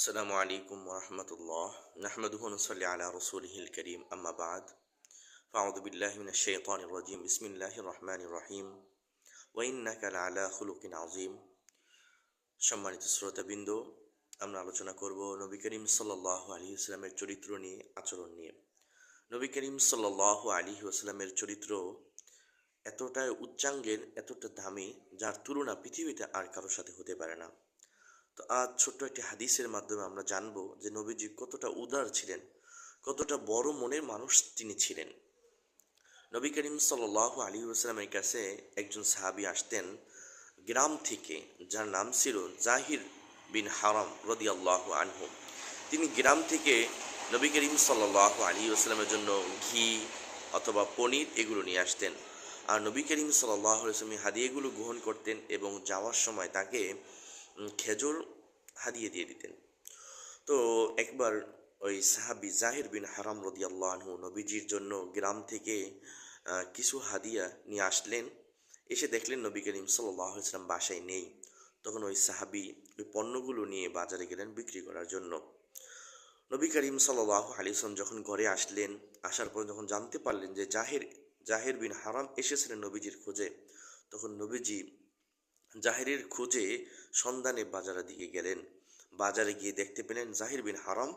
আসসালামু আলাইকুম রহমতুল্লাহ নাহমদুহন আলাহ আলা রসুলহিল করিম। আম্মাবাদ ফাউদুবিল্লাহমিন শেতান রাজিম। বিসমিল্লাহ রহমান রহিম। ওয়াইনাকাল আলা হুলুকিন আজিম সম্মানিত শ্রোতাবৃন্দ, আমরা আলোচনা করব নবী করিম সাল আলী ইসলামের চরিত্র নিয়ে, আচরণ নিয়ে। নবী করিম সাল আলী আসলামের চরিত্র এতটাই উচ্চাঙ্গের, এতটা দামি, যার তুলনা পৃথিবীতে আর কারোর সাথে হতে পারে না। তো আজ ছোট্ট একটি হাদিসের মাধ্যমে আমরা জানব যে নবীজি কতটা উদার ছিলেন, কতটা বড় মনের মানুষ তিনি ছিলেন। নবী করিম সাল আলী আসলামের কাছে একজন সাহাবি আসতেন গ্রাম থেকে, যার নাম ছিল জাহির বিন হারাম রদি আল্লাহ আনহু। তিনি গ্রাম থেকে নবী করিম সাল আলী আসলামের জন্য ঘি অথবা পনির এগুলো নিয়ে আসতেন। আর নবী করিম সাল্লাহ আসলামী হাদিয়েগুলো গ্রহণ করতেন এবং যাওয়ার সময় তাকে খেজুর হাদিয়ে দিয়ে দিতেন। তো একবার ওই সাহাবি জাহির বিন হারাম রদি আনহু নবীজির জন্য গ্রাম থেকে কিছু হাদিয়া নিয়ে আসলেন। এসে দেখলেন নবী করিম সাল্লাহ ইসলাম বাসায় নেই। তখন ওই সাহাবি ওই পণ্যগুলো নিয়ে বাজারে গেলেন বিক্রি করার জন্য। নবী করিম সাল্লাহ আলিয়াল্লাম যখন ঘরে আসলেন, আসার পর যখন জানতে পারলেন যে জাহির জাহির বিন হারাম এসেছিলেন নবীজির খোঁজে, তখন নবীজি জাহিরের খোঁজে সন্ধানে বাজারের দিকে গেলেন। বাজারে গিয়ে দেখতে পেলেন জাহির বিন হারাম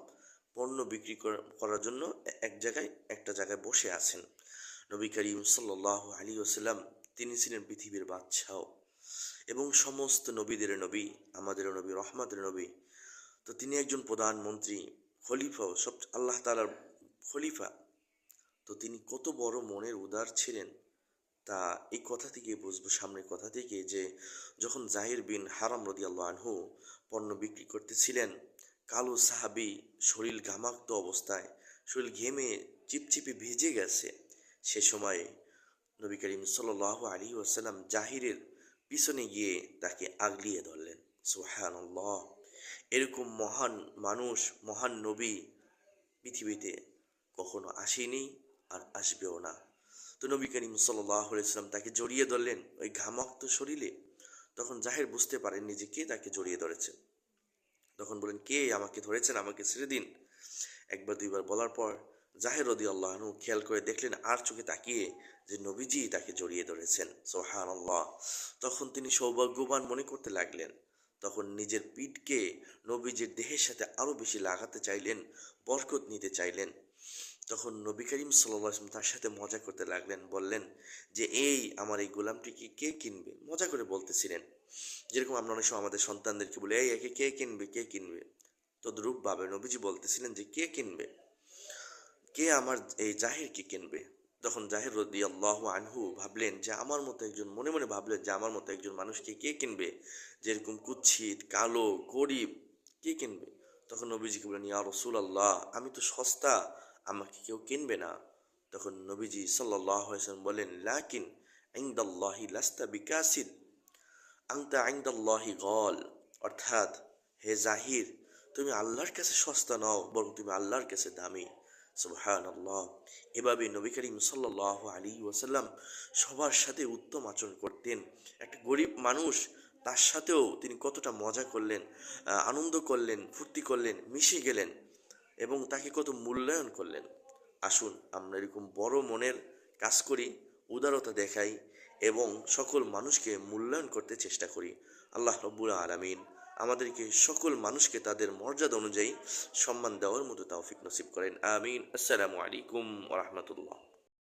পণ্য বিক্রি করার জন্য এক জায়গায়, একটা জায়গায় বসে আছেন। নবী করিম সাল্লাহ আলী ওসাল্লাম তিনি ছিলেন পৃথিবীর বাদশাহ এবং সমস্ত নবীদের নবী, আমাদের নবী, রহমতের নবী। তো তিনি একজন প্রধানমন্ত্রী খলিফাও সব আল্লাহ তালার খলিফা। তো তিনি কত বড় মনের উদার ছিলেন। তা এই কথা থেকে বুঝব, সামনের কথা থেকে যে যখন জাহির বিন হারাম রদি আল্লাহ আনহু পণ্য বিক্রি করতেছিলেন, কালো সাহাবি শরীর ঘামাক্ত অবস্থায়, শরীর ঘেমে চিপচিপে ভিজে গেছে, সে সময় নবী করিম সাল আলী ওয়াসাল্লাম জাহিরের পিছনে গিয়ে তাকে আগলিয়ে ধরলেন। সুহান এরকম মহান মানুষ, মহান নবী পৃথিবীতে কখনো আসেনি আর আসবেও না। তো নবী করিম সাল্লাম তাকে জড়িয়ে ধরলেন ওই ঘামাক্ত শরীরে। তখন জাহের বুঝতে পারেননি যে কে তাকে জড়িয়ে ধরেছে। তখন বলেন, কে আমাকে ধরেছেন? আমাকে ছেড়ে দিন। একবার, দুইবার বলার পর জাহের রদি আল্লাহনু খেয়াল করে দেখলেন, আর চোখে তাকিয়ে যে নবীজি তাকে জড়িয়ে ধরেছেন। সোহান আল্লাহ তখন তিনি সৌভাগ্যবান মনে করতে লাগলেন। তখন নিজের পিঠকে নবীজির দেহের সাথে আরও বেশি লাগাতে চাইলেন, বরকত নিতে চাইলেন। তখন নবী করিম সাল্লাম তার সাথে মজা করতে লাগলেন, বললেন যে, এই আমার এই গোলামটিকে কে কিনবে? মজা করে বলতেছিলেন। যেরকম আমরা অনেক সময় আমাদের সন্তানদেরকে বলে, এই একে কে কিনবে? কে কিনবে? তদ্রূপভাবে নবীজি বলতেছিলেন যে, কে কিনবে? কে আমার এই জাহিরকে কিনবে? তখন জাহির রদি আল্লাহ আনহু ভাবলেন যে, আমার মতো একজন, মনে মনে ভাবলেন যে, আমার মতো একজন মানুষকে কে কিনবে? যেরকম কুচ্ছিত কালো, গরিব, কে কিনবে? তখন নবীজিকে বললেন, ইয়া রসুল আল্লাহ আমি তো সস্তা আমাকে কেউ কিনবে না। তখন নবীজি সাল্লাহ বলেন, লাকিন আইন্দাল্লাহি লাস্তা বিকাশিদ আংতা আইন্দাল্লাহি গল। অর্থাৎ, হে জাহির, তুমি আল্লাহর কাছে সস্তা নও, বরং তুমি আল্লাহর কাছে দামি। সুবহান আল্লাহ এভাবে নবী করিম সাল্লাহ আলী ওয়াসাল্লাম সবার সাথে উত্তম আচরণ করতেন। একটা গরিব মানুষ, তার সাথেও তিনি কতটা মজা করলেন আনন্দ করলেন, ফুর্তি করলেন, মিশে গেলেন। এবং তাকে কত মূল্যায়ন করলেন। আসুন, আমরা এরকম বড় মনের কাজ করি, উদারতা দেখাই এবং সকল মানুষকে মূল্যায়ন করতে চেষ্টা করি। আল্লাহ রব্বুল আলমিন আমাদেরকে সকল মানুষকে তাদের মর্যাদা অনুযায়ী সম্মান দেওয়ার মতো তাওফিক নসিব করেন। আমিন। আসসালামু আলাইকুম রহমতুল্লাহ।